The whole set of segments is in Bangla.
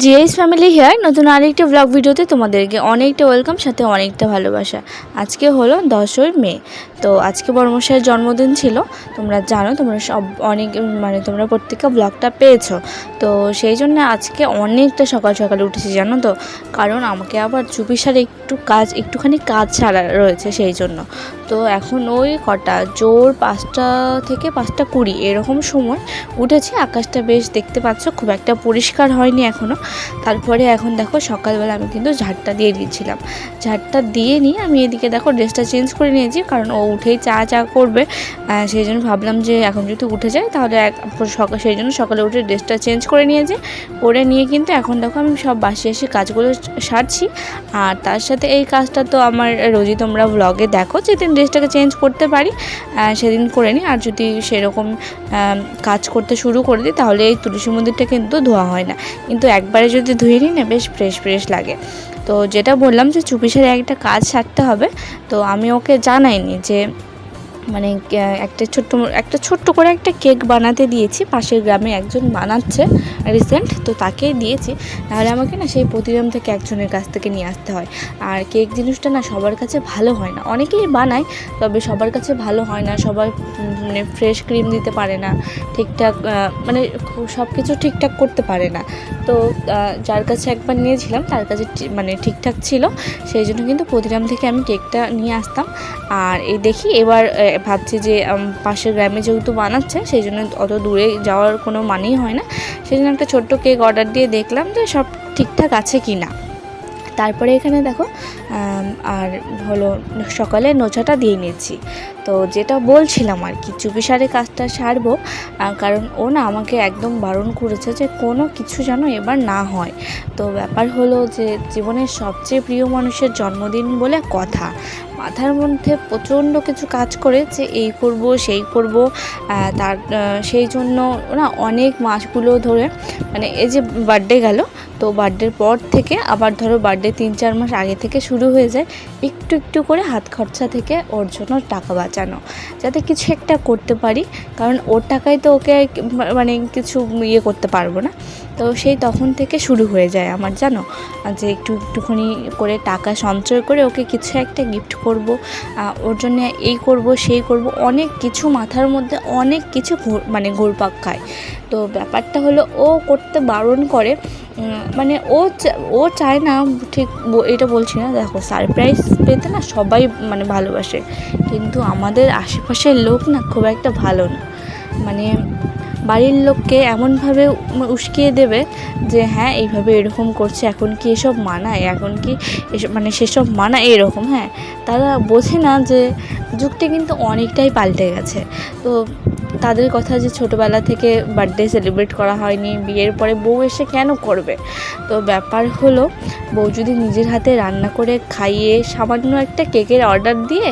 জিএস ফ্যামিলি হেয়ার, নতুন আরেকটা ব্লগ ভিডিওতে তোমাদেরকে অনেকটা ওয়েলকাম সাথে অনেকটা ভালোবাসা। আজকে হলো দশই মে, তো আজকে বর্মশাইয়ের জন্মদিন ছিল। তোমরা জানো, তোমরা সব অনেক মানে তোমরা প্রত্যেকটা ব্লগটা পেয়েছ। তো সেই জন্য আজকে অনেকটা সকাল সকালে উঠেছি, জানো তো? কারণ আমাকে আবার চুপিসারে একটু কাজ, একটুখানি কাজ ছাড়া রয়েছে সেই জন্য। তো এখন ওই কটা, জোর পাঁচটা থেকে পাঁচটা কুড়ি, এরকম সময় উঠেছি। আকাশটা বেশ দেখতে পাচ্ছ, খুব একটা পরিষ্কার হয়নি এখনও তারপরে এখন দেখো সকালবেলা আমি কিন্তু ঝাড়টা দিয়ে দিয়েছিলাম। ঝাড়টা দিয়ে নিয়ে আমি এদিকে দেখো ড্রেসটা চেঞ্জ করে নিয়েছি, কারণ ও উঠেই চা চা করবে। সেই জন্য ভাবলাম যে এখন যদি উঠে যায়, তাহলে এক সকাল সেই জন্য সকালে উঠে ড্রেসটা চেঞ্জ করে নিয়েছি। করে নিয়ে কিন্তু এখন দেখো আমি সব বাসি এসে কাজগুলো সারছি। আর তার সাথে এই কাজটা তো আমার রোজই তোমরা ব্লগে দেখো, যেদিন ড্রেসটাকে চেঞ্জ করতে পারি সেদিন করে নিই। আর যদি সেরকম কাজ করতে শুরু করে দিই, তাহলে এই তুলসী মন্দিরটা কিন্তু ধোয়া হয় না। কিন্তু একবারে যদি ধুয়ে নিই না, বেশ ফ্রেশ ফ্রেশ লাগে। তো যেটা বললাম যে চুপিসের একটা কাজ সারতে হবে, তো আমি ওকে জানাইনি যে মানে একটা ছোট্ট একটা ছোট্ট করে একটা কেক বানাতে দিয়েছি। পাশের গ্রামে একজন বানাচ্ছে রিসেন্ট, তো তাকে দিয়েছি। নাহলে আমাকে না সেই প্রতিদান থেকে একজনের কাছ থেকে নিয়ে আসতে হয়। আর কেক জিনিসটা না সবার কাছে ভালো হয় না। অনেকেই বানায়, তবে সবার কাছে ভালো হয় না। সবাই মানে ফ্রেশ ক্রিম দিতে পারে না। ঠিকঠাক মানে সব কিছু ঠিকঠাক করতে পারে না। তো যার কাছে একবার নিয়েছিলাম, তার কাছে মানে ঠিকঠাক ছিল। সেই জন্য কিন্তু প্রতিরাম থেকে আমি কেকটা নিয়ে আসতাম। আর এই দেখি, এবার ভাবছি যে পাশের গ্রামে যেহেতু বানাচ্ছে সেই জন্য অত দূরে যাওয়ার কোনো মানেই হয় না। সেই জন্য একটা ছোট্ট কেক অর্ডার দিয়ে দেখলাম যে, সব ঠিকঠাক আছে কি না। তারপরে এখানে দেখো আর হলো সকালে নোচাটা দিয়ে নিয়েছি। তো যেটা বলছিলাম আর কি চুপিসারে কাজটা সারবো কারণ ও না আমাকে একদম বারণ করেছে যে, কোনো কিছু যেন এবার না হয়। তো ব্যাপার হলো যে, জীবনের সবচেয়ে প্রিয় মানুষের জন্মদিন বলে কথা। মাথার মধ্যে প্রচণ্ড কিছু কাজ করে যে এই করব, সেই করব তার সেই জন্য না অনেক মাসগুলো ধরে মানে এই যে বার্থডে গেল, তো বার্থডের পর থেকে আবার ধরো বার্থডে তিন, চার মাস আগে থেকে শুরু হয়ে যায়, একটু একটু করে হাত খরচা থেকে ওর জন্য টাকা বাঁচানো, যাতে কিছু একটা করতে পারি, কারণ ওর টাকায় তো ওকে মানে কিছু ইয়ে করতে পারব না, তো সেই তখন থেকে শুরু হয়ে যায় আমার, জানো? যে একটু, একটুখানি করে টাকা সঞ্চয় করে ওকে কিছু একটা গিফট করব ওর জন্য এই করব, সেই করব, অনেক কিছু মাথার মধ্যে অনেক কিছু মানে ঘুরপাক খায়। তো ব্যাপারটা হলো ও করতে বারণ করে মানে ও ও চায় না ঠিক এটা বলছি না, দেখো সারপ্রাইজ পেতে না সবাই মানে ভালোবাসে। কিন্তু আমাদের আশেপাশের লোক না খুব একটা ভালো না। মানে বাড়ির লোককে এমনভাবে উস্কিয়ে দেবে যে হ্যাঁ এইভাবে এরকম করছে, এখন কি এসব মানায়? এখন কি এসব মানে সেসব মানায় এরকম? হ্যাঁ তারা বোঝে না যে যুগটা কিন্তু অনেকটাই পাল্টে গেছে। তো তাদের কথা যে ছোটোবেলা থেকে বার্থডে সেলিব্রেট করা হয়নি, বিয়ের পরে বউ এসে কেন করবে? তো ব্যাপার হলো, বউ যদি নিজের হাতে রান্না করে খাইয়ে সামান্য একটা কেকের অর্ডার দিয়ে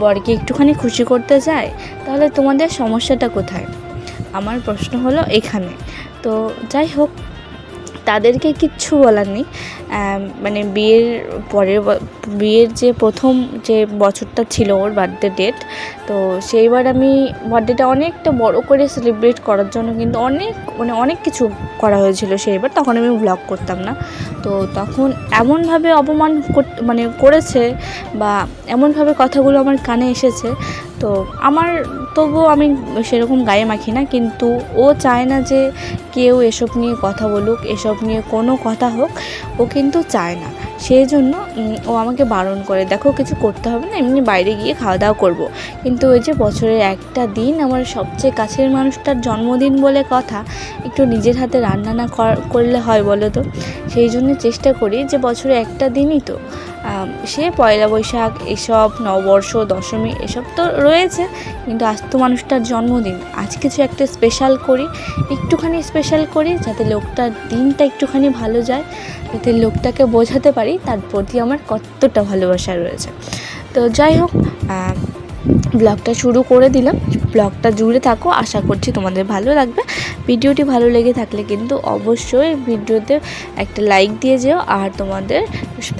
বরকে একটুখানি খুশি করতে যায় তাহলে তোমাদের সমস্যাটা কোথায়? আমার প্রশ্ন হলো এখানে। তো যাই হোক, তাদেরকে কিচ্ছু বলার নেই। মানে বিয়ের পরের বিয়ের যে প্রথম যে বছরটা ছিল ওর বার্থডে ডেট তো সেইবার আমি বার্থডেটা অনেকটা বড় করে সেলিব্রেট করার জন্য কিন্তু অনেক মানে অনেক কিছু করা হয়েছিল সেইবার। তখন আমি ব্লগ করতাম না। তো তখন এমনভাবে অপমান মানে করেছে বা এমনভাবে কথাগুলো আমার কানে এসেছে তো আমার তবুও আমি সেরকম গায়ে মাখি না, কিন্তু ও চায় না যে কেউ এসব নিয়ে কথা বলুক, এসব নিয়ে কোনো কথা হোক, ও কিন্তু চায় না। সেই জন্য ও আমাকে বারণ করে, দেখো, কিছু করতে হবে না, এমনি বাইরে গিয়ে খাওয়া দাওয়া করব। কিন্তু ওই যে বছরের একটা দিন আমার সবচেয়ে কাছের মানুষটার জন্মদিন বলে কথা, একটু নিজের হাতে রান্না না কর- করলে হয় বলো তো? সেই জন্য চেষ্টা করি যে বছরে একটা দিনই তো সে পয়লা বৈশাখ, এসব, নববর্ষ, দশমী, এসব তো রয়েছে, কিন্তু আজ তো মানুষটার জন্মদিন। আজ কিছু একটা স্পেশাল করি, একটুখানি স্পেশাল করি, যাতে লোকটার দিনটা একটুখানি ভালো যায়, যাতে লোকটাকে বোঝাতে পারি তার প্রতি আমার কতটা ভালোবাসা রয়েছে। তো যাই হোক ব্লগটা শুরু করে দিলাম। ব্লগটা জুড়ে থাকো, আশা করছি তোমাদের ভালো লাগবে। ভিডিওটি ভালো লেগে থাকলে কিন্তু অবশ্যই ভিডিওতে একটা লাইক দিয়ে যেও, আর তোমাদের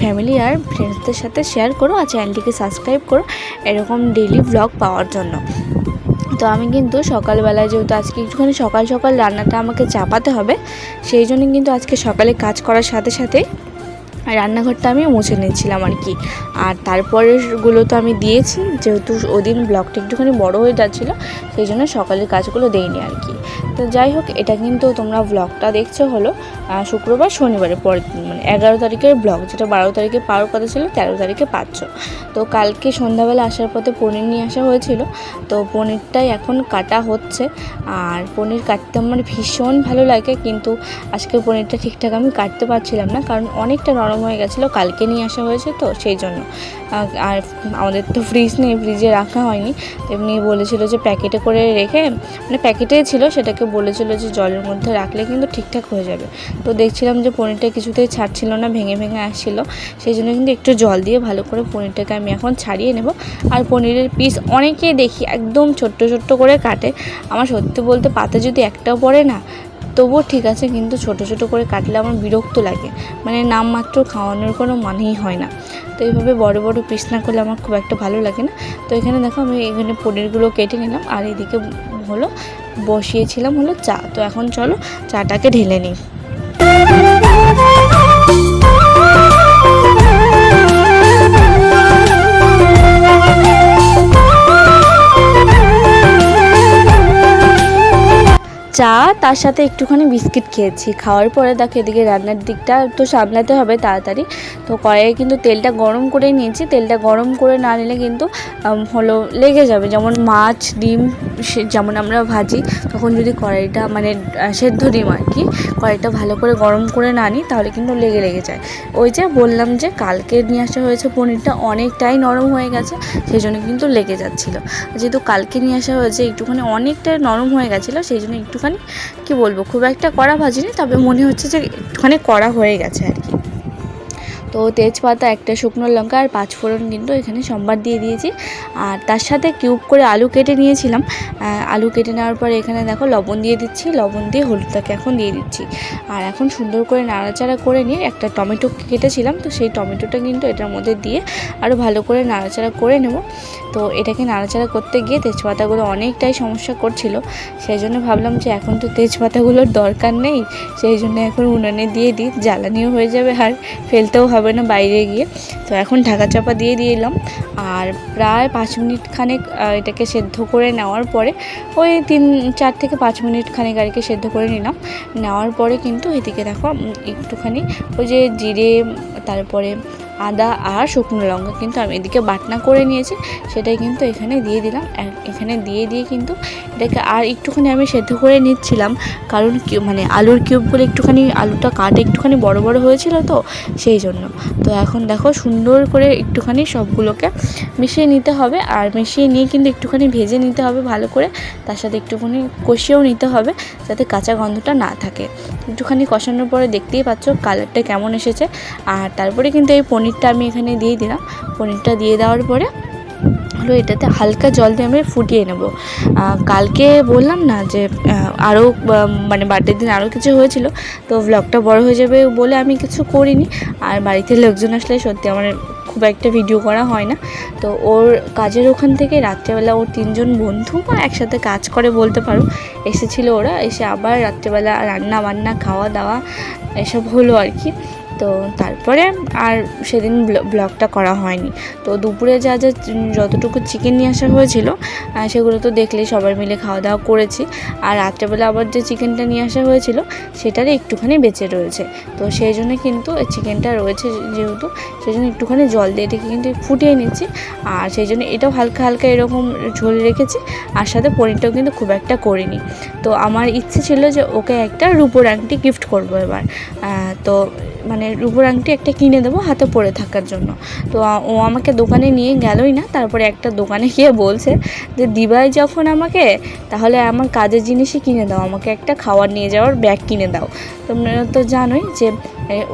ফ্যামিলি আর ফ্রেন্ডসদের সাথে শেয়ার করো, আর চ্যানেলটিকে সাবস্ক্রাইব করো, এরকম ডেলি ব্লগ পাওয়ার জন্য। তো আমি কিন্তু সকালবেলায় যেহেতু আজকে একটুখানি সকাল সকাল রান্নাটা আমাকে চাপাতে হবে, সেই জন্য কিন্তু আজকে সকালে কাজ করার সাথে সাথে রান্নাঘরটা আমি মুছে নিয়েছিলাম আর কি। আর তারপরেরগুলো তো আমি দিয়েছি, যেহেতু ওদিন ব্লগটা একটুখানি বড় হয়ে যাচ্ছিল, সেই জন্য সকালের কাজগুলো দেইনি আর কি। তো যাই হোক, এটা কিন্তু তোমরা ব্লগটা দেখছ হলো। শুক্রবার, শনিবারের পরের দিন মানে এগারো তারিখের ব্লগ যেটা বারো তারিখে পাওয়ার কথা ছিল, তেরো তারিখে পাচ্ছ। তো কালকে সন্ধ্যাবেলা আসার পথে পনির নিয়ে আসা হয়েছিল। তো পনিরটাই এখন কাটা হচ্ছে। আর পনির কাটতে আমার ভীষণ ভালো লাগে, কিন্তু আজকে পনিরটা ঠিকঠাক আমি কাটতে পারছিলাম না, কারণ অনেকটা নরম হয়ে গেছিল, কালকে নিয়ে আসা হয়েছে তো সেই জন্য। আর আমাদের তো ফ্রিজ নেই ফ্রিজে রাখা হয়নি। এমনি বলেছিল যে প্যাকেটে করে রেখে মানে প্যাকেটে ছিল, সেটাকে বলেছিল যে জলের মধ্যে রাখলে কিন্তু ঠিকঠাক হয়ে যাবে। তো দেখছিলাম যে পনিরটা কিছুতেই ছাড়ছিল না, ভেঙে ভেঙে আসছিল। সেই জন্য কিন্তু একটু জল দিয়ে ভালো করে পনিরটাকে আমি এখন ছাড়িয়ে নেব। আর পনিরের পিস অনেকেই দেখি একদম ছোট্ট ছোট্ট করে কাটে। আমার সত্যি বলতে পাতে যদি একটাও পড়ে না, তবুও ঠিক আছে, কিন্তু ছোট ছোট করে কাটলে আমার বিরক্ত লাগে। মানে নামমাত্র খাওয়ানোর কোনো মানেই হয় না। তো এইভাবে বড় বড় পিস না করলে আমার খুব একটা ভালো লাগে না। তো এখানে দেখো আমি এখানে পনিরগুলো কেটে নিলাম, আর এদিকে হলো বসিয়েছিলাম হলো চা। তো এখন চলো চাটাকে ঢেলে নিই। চা, তার সাথে একটুখানি বিস্কিট খেয়েছি। খাওয়ার পরে দেখো এদিকে রান্নার দিকটা তো সামলাতে হবে তাড়াতাড়ি। তো কড়াইয়ে কিন্তু তেলটা গরম করে নিয়েছি। তেলটা গরম করে না নিলে কিন্তু হলো লেগে যাবে। যেমন মাছ, ডিম যেমন আমরা ভাজি, তখন যদি কড়াইটা মানে সেদ্ধ ডিম আর কি, কড়াইটা ভালো করে গরম করে না নিই, তাহলে কিন্তু লেগে লেগে যায়। ওই যে বললাম যে কালকে নিয়ে আসা হয়েছে পনিরটা অনেকটাই নরম হয়ে গেছে সেই জন্য কিন্তু লেগে যাচ্ছিল। যেহেতু কালকে নিয়ে আসা হয়েছে, একটুখানি অনেকটাই নরম হয়ে গেছিল, সেই জন্য একটুখানি, কি বলব, খুব একটা কড়া ভাজিনি, তবে মনে হচ্ছে যে একটুখানি কড়া হয়ে গেছে আর কি। তো তেজপাতা, একটা শুকনো লঙ্কা আর পাঁচ ফোড়ন কিন্তু এখানে সম্বার দিয়ে দিয়েছি। আর তার সাথে কিউব করে আলু কেটে নিয়েছিলাম। আলু কেটে নেওয়ার পরে এখানে দেখো লবণ দিয়ে দিচ্ছি, লবণ দিয়ে হলুদটাকে এখন দিয়ে দিচ্ছি। আর এখন সুন্দর করে নাড়াচাড়া করে নিয়ে একটা টমেটো কেটেছিলাম, তো সেই টমেটোটা কিন্তু এটার মধ্যে দিয়ে আরও ভালো করে নাড়াচাড়া করে নেব। তো এটাকে নাড়াচাড়া করতে গিয়ে তেজপাতাগুলো অনেকটাই সমস্যা করছিল সেই জন্য ভাবলাম যে এখন তো তেজপাতাগুলোর দরকার নেই, সেই জন্য এখন উনুনে দিয়ে দিই, জ্বালানিও হয়ে যাবে আর ফেলতেও হবে না বাইরে গিয়ে। তো এখন ঢাকা চাপা দিয়ে দিলাম আর প্রায় পাঁচ মিনিট খানেক এটাকে সেদ্ধ করে নেওয়ার পরে ওই তিন, চার থেকে পাঁচ মিনিট খানেক আর কি সেদ্ধ করে নিলাম। নেওয়ার পরে কিন্তু এদিকে দেখো একটুখানি ওই যে জিরে, তারপরে আদা আর শুকনো লঙ্কা কিন্তু আমি এদিকে বাটনা করে নিয়েছি, সেটাই কিন্তু এখানে দিয়ে দিলাম। এখানে দিয়ে দিয়ে কিন্তু এটাকে আর একটুখানি আমি সেদ্ধ করে নিচ্ছিলাম, কারণ মানে আলুর কিউবগুলো একটুখানি আলুটা কাটে একটুখানি বড় বড় হয়েছিল তো সেই জন্য। তো এখন দেখো সুন্দর করে একটুখানি সবগুলোকে মিশিয়ে নিতে হবে, আর মিশিয়ে নিয়ে কিন্তু একটুখানি ভেজে নিতে হবে ভালো করে, তার সাথে একটুখানি কষিয়েও নিতে হবে যাতে কাঁচা গন্ধটা না থাকে। একটুখানি কষানোর পরে দেখতেই পাচ্ছ কালারটা কেমন এসেছে, আর তারপরে কিন্তু এই পনিরটা আমি এখানে দিয়ে দিলাম। পনিরটা দিয়ে দেওয়ার পরে হলো এটাতে হালকা জল দিয়ে আমি ফুটিয়ে নেব। কালকে বললাম না যে আরও মানে বার্থডের দিন আরও কিছু হয়েছিল, তো ব্লগটা বড় হয়ে যাবে বলে আমি কিছু করিনি। আর বাড়িতে লোকজন আসলে সত্যি আমার খুব একটা ভিডিও করা হয় না। তো ওর কাজের ওখান থেকে রাত্রেবেলা ওর তিনজন বন্ধু একসাথে কাজ করে বলতে পারো, এসেছিল ওরা। এসে আবার রাত্রেবেলা রান্না বান্না, খাওয়া দাওয়া, এসব হলো আর কি। তো তারপরে আর সেদিন ব্ল- ব্লগটা করা হয়নি। তো দুপুরে যা যা যতটুকু চিকেন নিয়ে আসা হয়েছিল সেগুলো তো দেখলেই সবাই মিলে খাওয়া দাওয়া করেছি। আর রাত্রেবেলা আবার যে চিকেনটা নিয়ে আসা হয়েছিল, সেটারই একটুখানি বেঁচে রয়েছে। তো সেই জন্য কিন্তু চিকেনটা রয়েছে যেহেতু, সেই জন্য একটুখানি জল দিয়ে এটাকে কিন্তু ফুটিয়ে নিচ্ছি। আর সেই জন্য এটাও হালকা হালকা এরকম ঝোল রেখেছি, আর সাথে পনিরটাও কিন্তু খুব একটা করিনি। তো আমার ইচ্ছে ছিল যে ওকে একটা রূপোর আংটি গিফট করব এবার। তো মানে রূপোর আংটি একটা কিনে দেবো হাতে পরে থাকার জন্য। তো ও আমাকে দোকানে নিয়ে গেলই না, তারপরে একটা দোকানে গিয়ে বলছে যে, দিবাই যখন আমাকে, তাহলে আমার কাজের জিনিসই কিনে দাও, আমাকে একটা খাবার নিয়ে যাওয়ার ব্যাগ কিনে দাও। তোমরা তো জানোই যে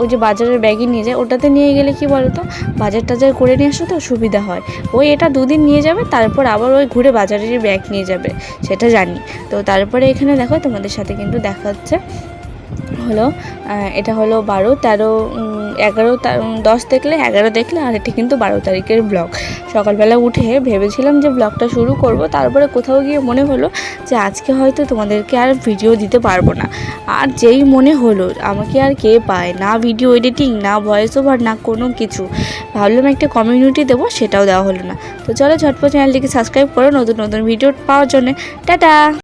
ওই যে বাজারের ব্যাগই নিয়ে যায়, ওটাতে নিয়ে গেলে কি বলো তো বাজার টাজার করে নিয়ে আসো তো সুবিধা হয়। ওই এটা দুদিন নিয়ে যাবে, তারপর আবার ওই ঘুরে বাজারের ব্যাগ নিয়ে যাবে, সেটা জানি। তো তারপরে এখানে দেখো তোমাদের সাথে কিন্তু দেখা হচ্ছে। হলো এটা হলো বারো, তেরো এগারো দশ দেখলে, এগারো দেখলে, আর এটা কিন্তু বারো তারিখের ব্লগ সকালবেলা উঠে ভেবেছিলাম যে ব্লগটা শুরু করব, তারপরে কোথাও গিয়ে মনে হলো যে আজকে হয়তো তোমাদেরকে আর ভিডিও দিতে পারব না। আর যেই মনে হলো, আমাকে আর কে পায়? না ভিডিও এডিটিং না ভয়েস ওভার না কোনো কিছু। ভাবলাম একটা কমিউনিটি দেবো, সেটাও দেওয়া হলো না। তো চলো ঝটপট চ্যানেলটিকে সাবস্ক্রাইব করো, নতুন নতুন ভিডিও পাওয়ার জন্য। টাটা!